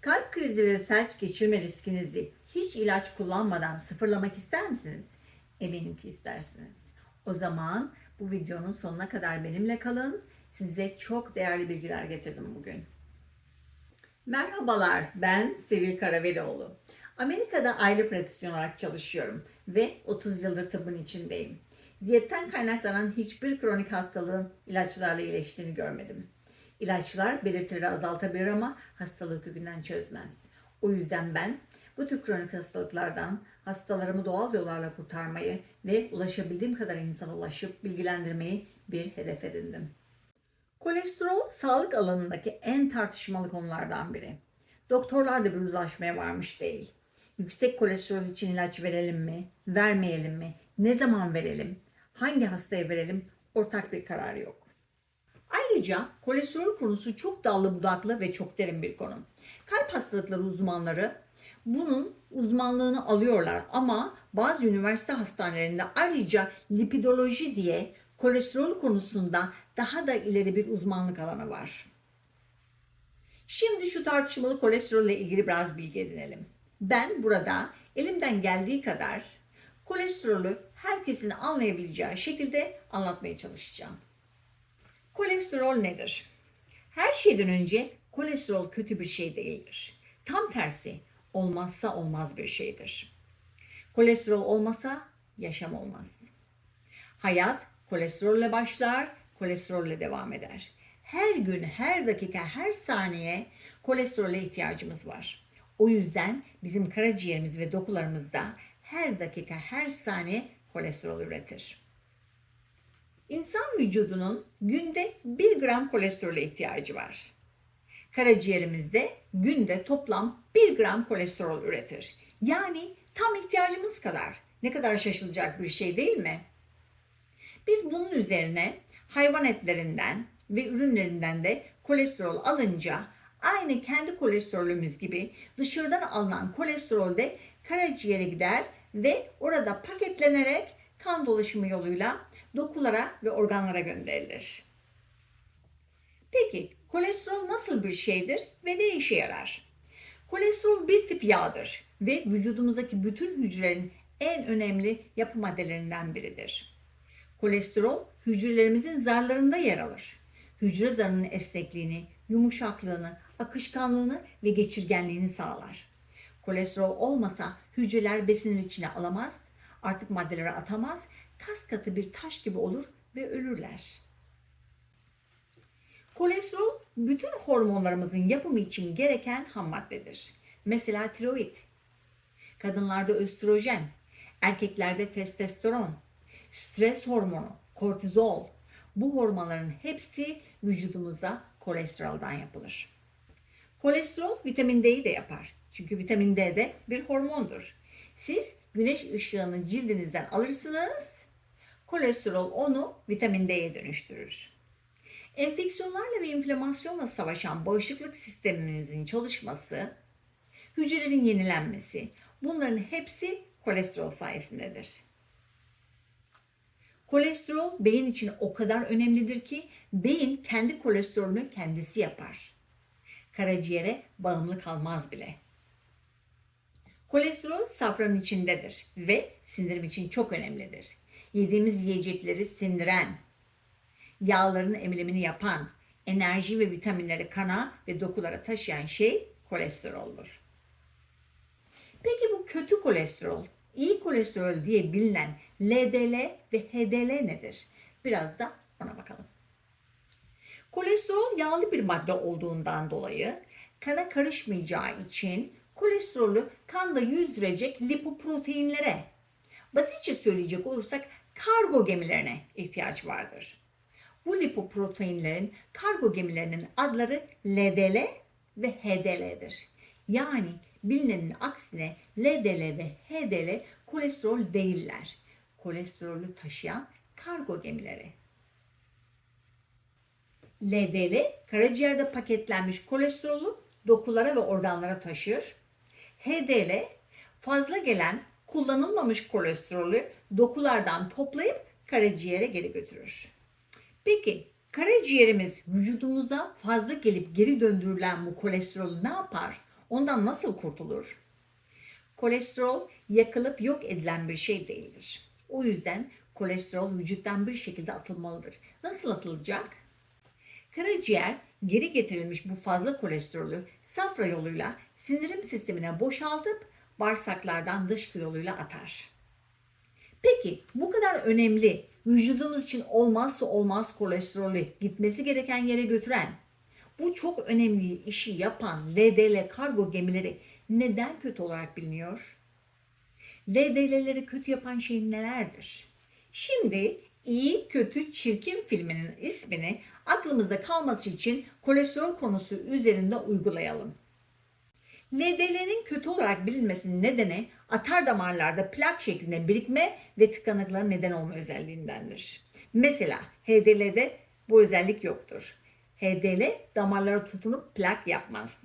Kalp krizi ve felç geçirme riskinizi hiç ilaç kullanmadan sıfırlamak ister misiniz? Eminim ki istersiniz. O zaman bu videonun sonuna kadar benimle kalın. Size çok değerli bilgiler getirdim bugün. Merhabalar, ben Sevil Karavelioğlu. Amerika'da aile pratisyen olarak çalışıyorum ve 30 yıldır tıbbın içindeyim. Diyetten kaynaklanan hiçbir kronik hastalığın ilaçlarla iyileştiğini görmedim. İlaçlar belirtileri azaltabilir ama hastalığı kökünden çözmez. O yüzden ben bu tür kronik hastalıklardan hastalarımı doğal yollarla kurtarmayı ve ulaşabildiğim kadar insana ulaşıp bilgilendirmeyi bir hedef edindim. Kolesterol sağlık alanındaki en tartışmalı konulardan biri. Doktorlar da bir uzlaşmaya varmış değil. Yüksek kolesterol için ilaç verelim mi, vermeyelim mi, ne zaman verelim, hangi hastaya verelim ortak bir karar yok. Ayrıca kolesterol konusu çok dallı budaklı ve çok derin bir konu. Kalp hastalıkları uzmanları bunun uzmanlığını alıyorlar ama bazı üniversite hastanelerinde ayrıca lipidoloji diye kolesterol konusunda daha da ileri bir uzmanlık alanı var. Şimdi şu tartışmalı kolesterolle ilgili biraz bilgi edinelim. Ben burada elimden geldiği kadar kolesterolü herkesin anlayabileceği şekilde anlatmaya çalışacağım. Kolesterol nedir? Her şeyden önce kolesterol kötü bir şey değildir. Tam tersi olmazsa olmaz bir şeydir. Kolesterol olmasa yaşam olmaz. Hayat kolesterolle başlar, kolesterolle devam eder. Her gün, her dakika, her saniye kolesterole ihtiyacımız var. O yüzden bizim karaciğerimiz ve dokularımızda her dakika, her saniye kolesterol üretir. İnsan vücudunun günde 1 gram kolesterole ihtiyacı var. Karaciğerimizde günde toplam 1 gram kolesterol üretir. Yani tam ihtiyacımız kadar. Ne kadar şaşılacak bir şey değil mi? Biz bunun üzerine hayvan etlerinden ve ürünlerinden de kolesterol alınca aynı kendi kolesterolümüz gibi dışarıdan alınan kolesterol de karaciğere gider ve orada paketlenerek kan dolaşımı yoluyla dokulara ve organlara gönderilir. Peki kolesterol nasıl bir şeydir ve ne işe yarar? Kolesterol bir tip yağdır ve vücudumuzdaki bütün hücrelerin en önemli yapı maddelerinden biridir. Kolesterol hücrelerimizin zarlarında yer alır. Hücre zarının esnekliğini, yumuşaklığını, akışkanlığını ve geçirgenliğini sağlar. Kolesterol olmasa hücreler besinleri içine alamaz, artık maddeleri atamaz, kas katı bir taş gibi olur ve ölürler. Kolesterol bütün hormonlarımızın yapımı için gereken ham maddedir. Mesela tiroid, kadınlarda östrojen, erkeklerde testosteron, stres hormonu, kortizol. Bu hormonların hepsi vücudumuzda kolesteroldan yapılır. Kolesterol vitamin D'yi de yapar. Çünkü vitamin D de bir hormondur. Siz güneş ışığını cildinizden alırsınız. Kolesterol onu vitamin D'ye dönüştürür. Enfeksiyonlarla ve inflamasyonla savaşan bağışıklık sisteminizin çalışması, hücrelerin yenilenmesi, bunların hepsi kolesterol sayesindedir. Kolesterol beyin için o kadar önemlidir ki beyin kendi kolesterolünü kendisi yapar. Karaciğere bağımlı kalmaz bile. Kolesterol safranın içindedir ve sindirim için çok önemlidir. Yediğimiz yiyecekleri sindiren, yağların emilimini yapan, enerji ve vitaminleri kana ve dokulara taşıyan şey kolesteroldur. Peki bu kötü kolesterol, iyi kolesterol diye bilinen LDL ve HDL nedir? Biraz da ona bakalım. Kolesterol yağlı bir madde olduğundan dolayı kana karışmayacağı için kolesterolü kanda yüzdürecek lipoproteinlere, basitçe söyleyecek olursak kargo gemilerine ihtiyaç vardır. Bu lipoproteinlerin kargo gemilerinin adları LDL ve HDL'dir. Yani bilinenin aksine LDL ve HDL kolesterol değiller. Kolesterolü taşıyan kargo gemileri. LDL karaciğerde paketlenmiş kolesterolü dokulara ve organlara taşır. HDL fazla gelen kullanılmamış kolesterolü dokulardan toplayıp karaciğere geri götürür. Peki karaciğerimiz vücudumuza fazla gelip geri döndürülen bu kolesterolü ne yapar? Ondan nasıl kurtulur? Kolesterol yakılıp yok edilen bir şey değildir. O yüzden kolesterol vücuttan bir şekilde atılmalıdır. Nasıl atılacak? Karaciğer geri getirilmiş bu fazla kolesterolü safra yoluyla sindirim sistemine boşaltıp bağırsaklardan dışkı yoluyla atar. Peki bu kadar önemli vücudumuz için olmazsa olmaz kolesterolü gitmesi gereken yere götüren bu çok önemli işi yapan LDL kargo gemileri neden kötü olarak biliniyor? LDL'leri kötü yapan şey nelerdir? Şimdi iyi, kötü, çirkin filminin ismini aklımızda kalması için kolesterol konusu üzerinde uygulayalım. LDL'nin kötü olarak bilinmesinin nedeni atar damarlarda plak şeklinde birikme ve tıkanıklığa neden olma özelliğindendir. Mesela HDL'de bu özellik yoktur. HDL damarlara tutunup plak yapmaz.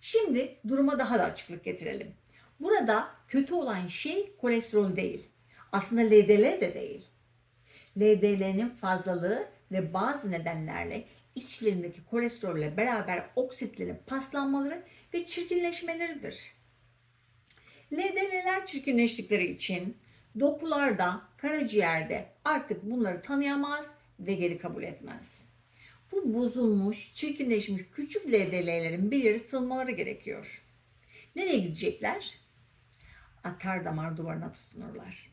Şimdi duruma daha da açıklık getirelim. Burada kötü olan şey kolesterol değil. Aslında LDL de değil. LDL'nin fazlalığı ve bazı nedenlerle içlerindeki kolesterolle beraber oksitlenip paslanmaları ve çirkinleşmeleridir. LDL'ler çirkinleştikleri için dokularda, karaciğerde artık bunları tanıyamaz ve geri kabul etmez. Bu bozulmuş, çirkinleşmiş küçük LDL'lerin bir yere sığınmaları gerekiyor. Nereye gidecekler? Atar damar duvarına tutunurlar.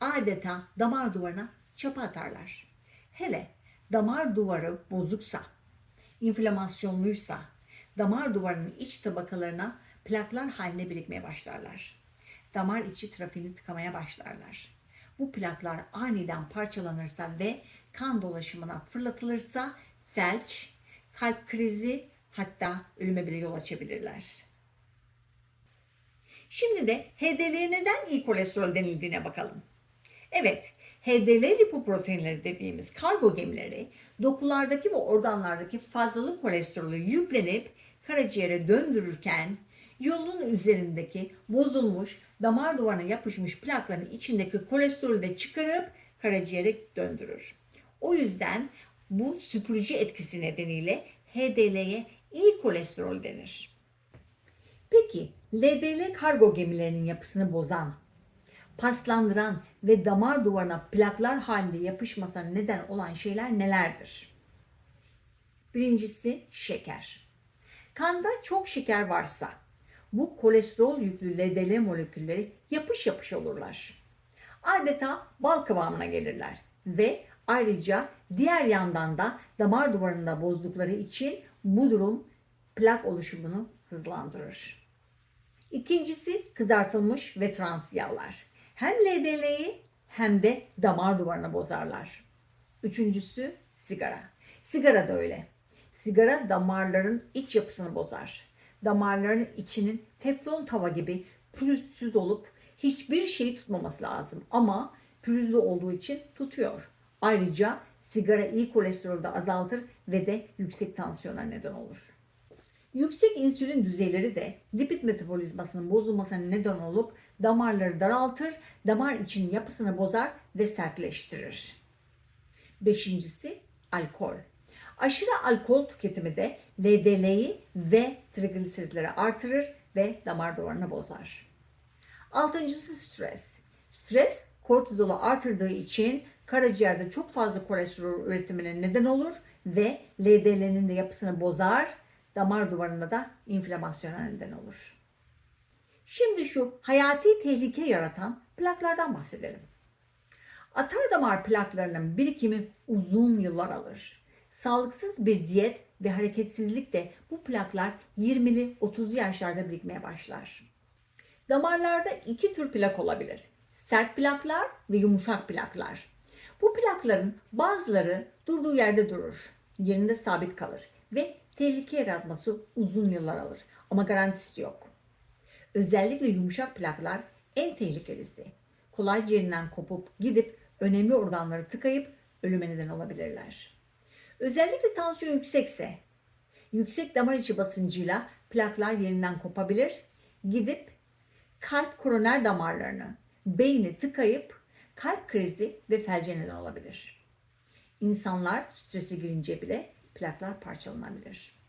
Adeta damar duvarına çapa atarlar. Hele damar duvarı bozuksa, inflamasyonluysa, damar duvarının iç tabakalarına plaklar haline birikmeye başlarlar. Damar içi trafiğini tıkamaya başlarlar. Bu plaklar aniden parçalanırsa ve kan dolaşımına fırlatılırsa felç, kalp krizi hatta ölüme bile yol açabilirler. Şimdi de HDL'ye neden iyi kolesterol denildiğine bakalım. Evet, HDL lipoproteinleri dediğimiz kargo gemileri dokulardaki ve organlardaki fazlalık kolesterolü yüklenip karaciğere döndürürken yolun üzerindeki bozulmuş damar duvarına yapışmış plakların içindeki kolesterolü de çıkarıp karaciğere döndürür. O yüzden bu süpürücü etkisi nedeniyle HDL'ye iyi kolesterol denir. Peki LDL kargo gemilerinin yapısını bozan, paslandıran ve damar duvarına plaklar halinde yapışmasına neden olan şeyler nelerdir? Birincisi şeker. Kanda çok şeker varsa bu kolesterol yüklü LDL molekülleri yapış yapış olurlar. Adeta bal kıvamına gelirler ve ayrıca diğer yandan da damar duvarında bozdukları için bu durum plak oluşumunu hızlandırır. İkincisi kızartılmış ve trans yağlar. Hem LDL'yi hem de damar duvarını bozarlar. Üçüncüsü sigara. Sigara da öyle. Sigara damarların iç yapısını bozar. Damarların içinin teflon tava gibi pürüzsüz olup hiçbir şeyi tutmaması lazım. Ama pürüzlü olduğu için tutuyor. Ayrıca sigara iyi kolesterolü de azaltır ve de yüksek tansiyona neden olur. Yüksek insülin düzeyleri de lipid metabolizmasının bozulmasına neden olup damarları daraltır, damar içinin yapısını bozar ve sertleştirir. Beşincisi alkol. Aşırı alkol tüketimi de LDL'yi ve trigliseritleri artırır ve damar duvarını bozar. Altıncısı stres. Stres kortizolu artırdığı için karaciğerde çok fazla kolesterol üretimine neden olur ve LDL'nin de yapısını bozar, damar duvarında da inflamasyona neden olur. Şimdi şu hayati tehlike yaratan plaklardan bahsedelim. Atar damar plaklarının birikimi uzun yıllar alır. Sağlıksız bir diyet ve hareketsizlik de bu plaklar 20'li 30'lu yaşlarda birikmeye başlar. Damarlarda iki tür plak olabilir. Sert plaklar ve yumuşak plaklar. Bu plakların bazıları durduğu yerde durur, yerinde sabit kalır ve tehlike yaratması uzun yıllar alır ama garantisi yok. Özellikle yumuşak plaklar en tehlikelisi. Kolayca yerinden kopup gidip önemli organları tıkayıp ölüme neden olabilirler. Özellikle tansiyon yüksekse, yüksek damar içi basıncıyla plaklar yerinden kopabilir, gidip kalp koroner damarlarını, beyni tıkayıp kalp krizi ve felce neden olabilir. İnsanlar strese girince bile plaklar parçalanabilir.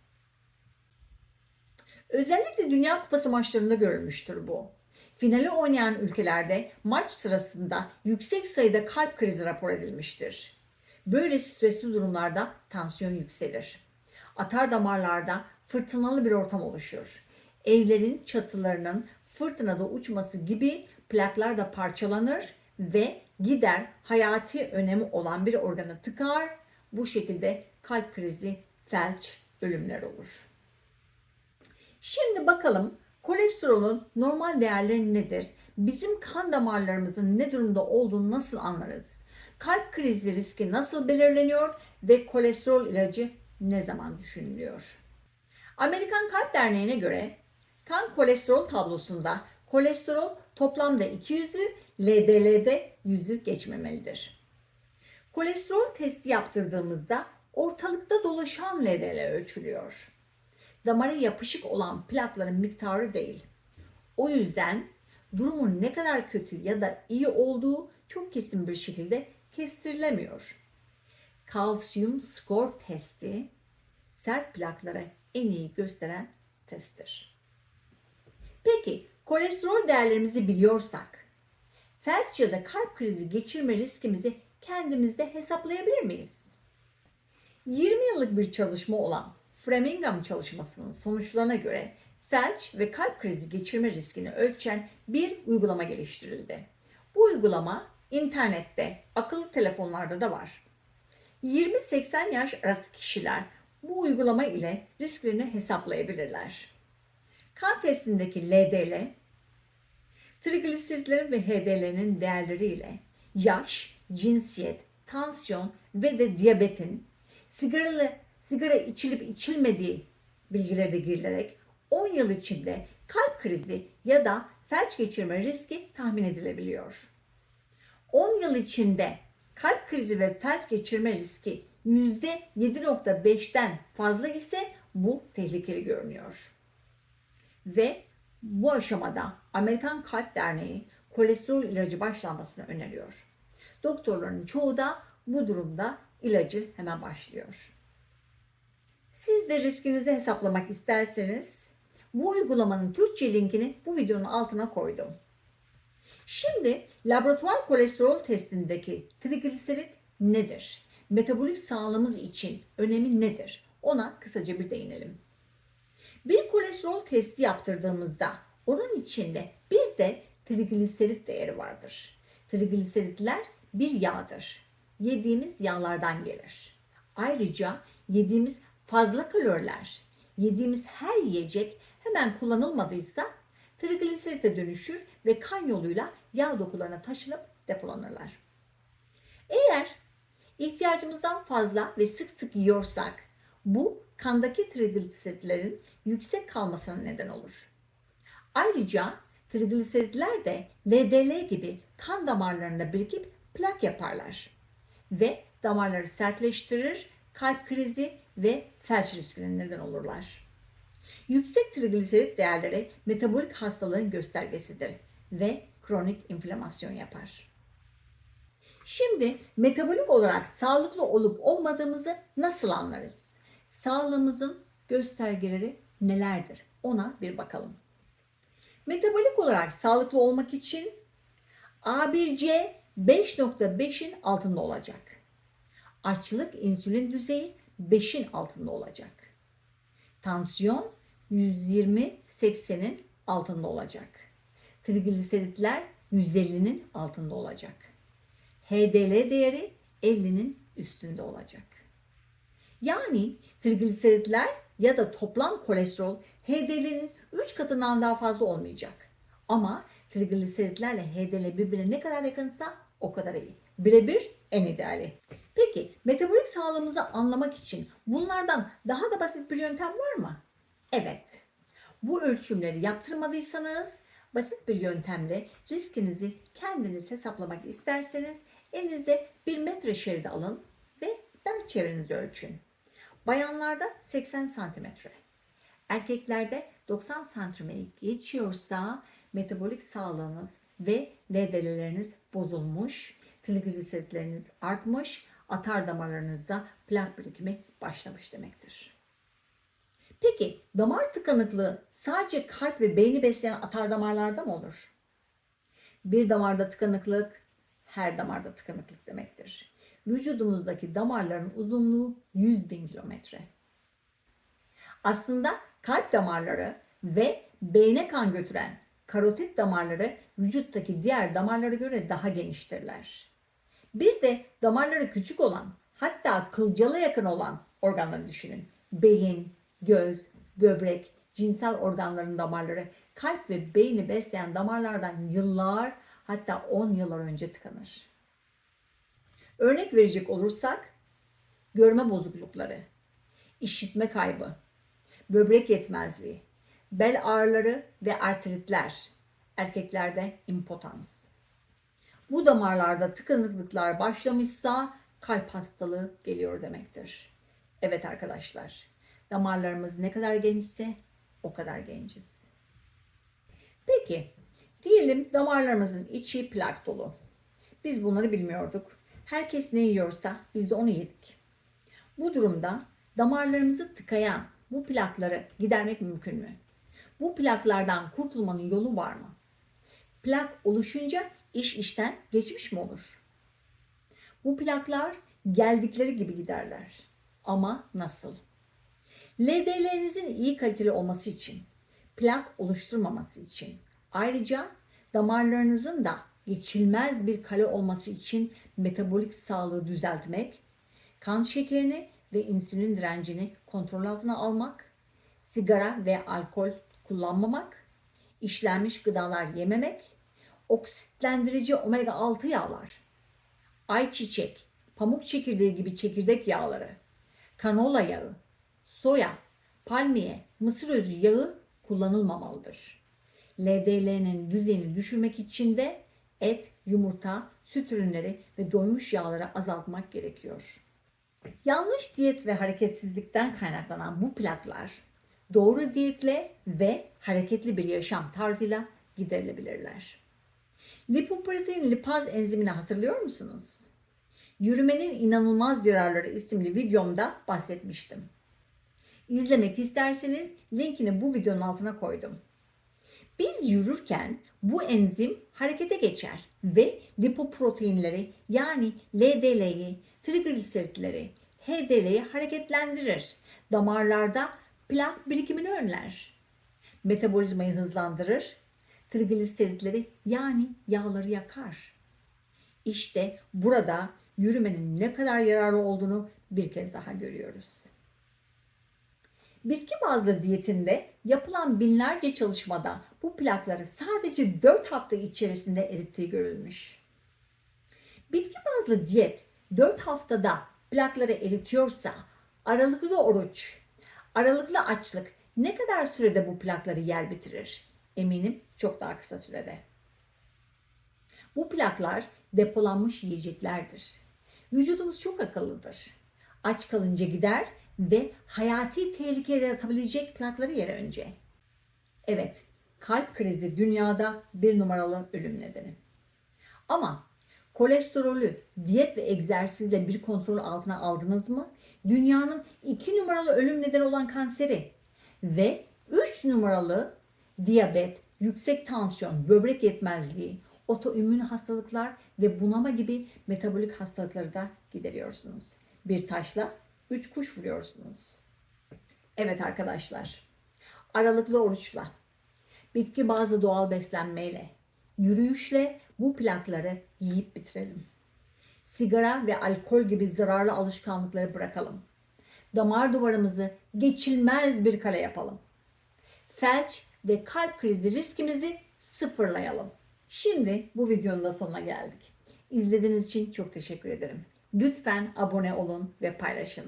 Özellikle Dünya Kupası maçlarında görülmüştür bu. Finali oynayan ülkelerde maç sırasında yüksek sayıda kalp krizi rapor edilmiştir. Böyle stresli durumlarda tansiyon yükselir. Atar damarlarda fırtınalı bir ortam oluşur. Evlerin çatılarının fırtınada uçması gibi plaklar da parçalanır ve gider hayati önemi olan bir organı tıkar. Bu şekilde kalp krizi, felç, ölümler olur. Şimdi bakalım kolesterolün normal değerleri nedir? Bizim kan damarlarımızın ne durumda olduğunu nasıl anlarız? Kalp krizi riski nasıl belirleniyor ve kolesterol ilacı ne zaman düşünülüyor? Amerikan Kalp Derneği'ne göre kan kolesterol tablosunda kolesterol toplamda 200'ü, LDL'de 100'ü geçmemelidir. Kolesterol testi yaptırdığımızda ortalıkta dolaşan LDL ölçülüyor. Damara yapışık olan plakların miktarı değil. O yüzden durumun ne kadar kötü ya da iyi olduğu çok kesin bir şekilde kestirilemiyor. Kalsiyum skor testi sert plaklara en iyi gösteren testtir. Peki kolesterol değerlerimizi biliyorsak felç ya da kalp krizi geçirme riskimizi kendimizde hesaplayabilir miyiz? 20 yıllık bir çalışma olan Framingham çalışmasının sonuçlarına göre felç ve kalp krizi geçirme riskini ölçen bir uygulama geliştirildi. Bu uygulama internette, akıllı telefonlarda da var. 20-80 yaş arası kişiler bu uygulama ile risklerini hesaplayabilirler. Kan testindeki LDL, trigliseritlerin ve HDL'nin değerleri ile yaş, cinsiyet, tansiyon ve de diyabetin sigaralı sigara içilip içilmediği bilgileri de girilerek 10 yıl içinde kalp krizi ya da felç geçirme riski tahmin edilebiliyor. 10 yıl içinde kalp krizi ve felç geçirme riski %7.5'ten fazla ise bu tehlikeli görünüyor. Ve bu aşamada Amerikan Kalp Derneği kolesterol ilacı başlanmasını öneriyor. Doktorların çoğu da bu durumda ilacı hemen başlıyor. Siz de riskinizi hesaplamak isterseniz bu uygulamanın Türkçe linkini bu videonun altına koydum. Şimdi laboratuvar kolesterol testindeki trigliserit nedir? Metabolik sağlığımız için önemi nedir? Ona kısaca bir değinelim. Bir kolesterol testi yaptırdığımızda onun içinde bir de trigliserit değeri vardır. Trigliseritler bir yağdır. Yediğimiz yağlardan gelir. Ayrıca yediğimiz fazla kaloriler, yediğimiz her yiyecek hemen kullanılmadıysa trigliserite dönüşür ve kan yoluyla yağ dokularına taşınıp depolanırlar. Eğer ihtiyacımızdan fazla ve sık sık yiyorsak bu kandaki trigliseritlerin yüksek kalmasına neden olur. Ayrıca trigliseritler de LDL gibi kan damarlarında birikip plak yaparlar ve damarları sertleştirir, kalp krizi ve felç riskine neden olurlar. Yüksek trigliserit değerleri metabolik hastalığın göstergesidir ve kronik inflamasyon yapar. Şimdi metabolik olarak sağlıklı olup olmadığımızı nasıl anlarız? Sağlığımızın göstergeleri nelerdir? Ona bir bakalım. Metabolik olarak sağlıklı olmak için A1C 5.5'in altında olacak. Açlık insülin düzeyi 5'in altında olacak. Tansiyon 120-80'in altında olacak. Trigliseritler 150'nin altında olacak. HDL değeri 50'nin üstünde olacak. Yani trigliseritler ya da toplam kolesterol HDL'nin 3 katından daha fazla olmayacak. Ama trigliseritlerle HDL birbirine ne kadar yakınsa o kadar iyi. Birebir en ideali. Peki metabolik sağlığımızı anlamak için bunlardan daha da basit bir yöntem var mı? Evet. Bu ölçümleri yaptırmadıysanız basit bir yöntemle riskinizi kendiniz hesaplamak isterseniz elinize bir metre şeridi alın ve bel çevrenizi ölçün. Bayanlarda 80 santimetre. Erkeklerde 90 santimetre geçiyorsa metabolik sağlığınız ve LDL'leriniz bozulmuş, trigliseritleriniz artmış, atar damarlarınızda plak birikimi başlamış demektir. Peki damar tıkanıklığı sadece kalp ve beyni besleyen atar damarlarda mı olur? Bir damarda tıkanıklık her damarda tıkanıklık demektir. Vücudumuzdaki damarların uzunluğu 100 bin kilometre. Aslında kalp damarları ve beyne kan götüren karotit damarları vücuttaki diğer damarlara göre daha geniştirler. Bir de damarları küçük olan hatta kılcala yakın olan organları düşünün. Beyin, göz, böbrek, cinsel organların damarları kalp ve beyni besleyen damarlardan yıllar hatta 10 yıllar önce tıkanır. Örnek verecek olursak görme bozuklukları, işitme kaybı, böbrek yetmezliği, bel ağrıları ve artritler, erkeklerde impotans. Bu damarlarda tıkanıklıklar başlamışsa kalp hastalığı geliyor demektir. Evet arkadaşlar, damarlarımız ne kadar genişse o kadar genciz. Peki, diyelim damarlarımızın içi plak dolu. Biz bunları bilmiyorduk. Herkes ne yiyorsa biz de onu yedik. Bu durumda damarlarımızı tıkayan bu plakları gidermek mümkün mü? Bu plaklardan kurtulmanın yolu var mı? Plak oluşunca iş işten geçmiş mi olur? Bu plaklar geldikleri gibi giderler. Ama nasıl? LDL'nizin iyi kaliteli olması için, plak oluşturmaması için, ayrıca damarlarınızın da geçilmez bir kale olması için metabolik sağlığı düzeltmek, kan şekerini ve insülin direncini kontrol altına almak, sigara ve alkol kullanmamak, işlenmiş gıdalar yememek, oksitlendirici omega 6 yağlar, ayçiçek, pamuk çekirdeği gibi çekirdek yağları, kanola yağı, soya, palmiye, mısır özü yağı kullanılmamalıdır. LDL'nin düzeyini düşürmek için de et, yumurta, süt ürünleri ve doymuş yağları azaltmak gerekiyor. Yanlış diyet ve hareketsizlikten kaynaklanan bu plaklar doğru diyetle ve hareketli bir yaşam tarzıyla giderilebilirler. Lipoprotein lipaz enzimini hatırlıyor musunuz? Yürümenin inanılmaz yararları isimli videomda bahsetmiştim. İzlemek isterseniz linkini bu videonun altına koydum. Biz yürürken bu enzim harekete geçer ve lipoproteinleri yani LDL'yi, trigliseritleri, HDL'yi hareketlendirir. Damarlarda plak birikimini önler. Metabolizmayı hızlandırır. Trigliseritleri yani yağları yakar. İşte burada yürümenin ne kadar yararlı olduğunu bir kez daha görüyoruz. Bitki bazlı diyetinde yapılan binlerce çalışmada bu plakları sadece 4 hafta içerisinde erittiği görülmüş. Bitki bazlı diyet 4 haftada plakları eritiyorsa aralıklı oruç, aralıklı açlık ne kadar sürede bu plakları yer bitirir? Eminim çok daha kısa sürede. Bu plaklar depolanmış yiyeceklerdir. Vücudumuz çok akıllıdır. Aç kalınca gider ve hayati tehlike yaratabilecek plakları yer önce. Evet, kalp krizi dünyada bir numaralı ölüm nedeni. Ama kolesterolü diyet ve egzersizle bir kontrol altına aldınız mı? Dünyanın iki numaralı ölüm nedeni olan kanseri ve üç numaralı diyabet, yüksek tansiyon, böbrek yetmezliği, otoimmün hastalıklar ve bunama gibi metabolik hastalıkları da gideriyorsunuz. Bir taşla üç kuş vuruyorsunuz. Evet arkadaşlar, aralıklı oruçla, bitki bazlı doğal beslenmeyle, yürüyüşle bu plakları yiyip bitirelim. Sigara ve alkol gibi zararlı alışkanlıkları bırakalım. Damar duvarımızı geçilmez bir kale yapalım. Felç ve kalp krizi riskimizi sıfırlayalım. Şimdi bu videonun da sonuna geldik. İzlediğiniz için çok teşekkür ederim. Lütfen abone olun ve paylaşın.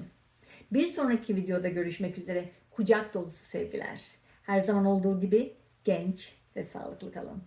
Bir sonraki videoda görüşmek üzere kucak dolusu sevgiler. Her zaman olduğu gibi genç ve sağlıklı kalın.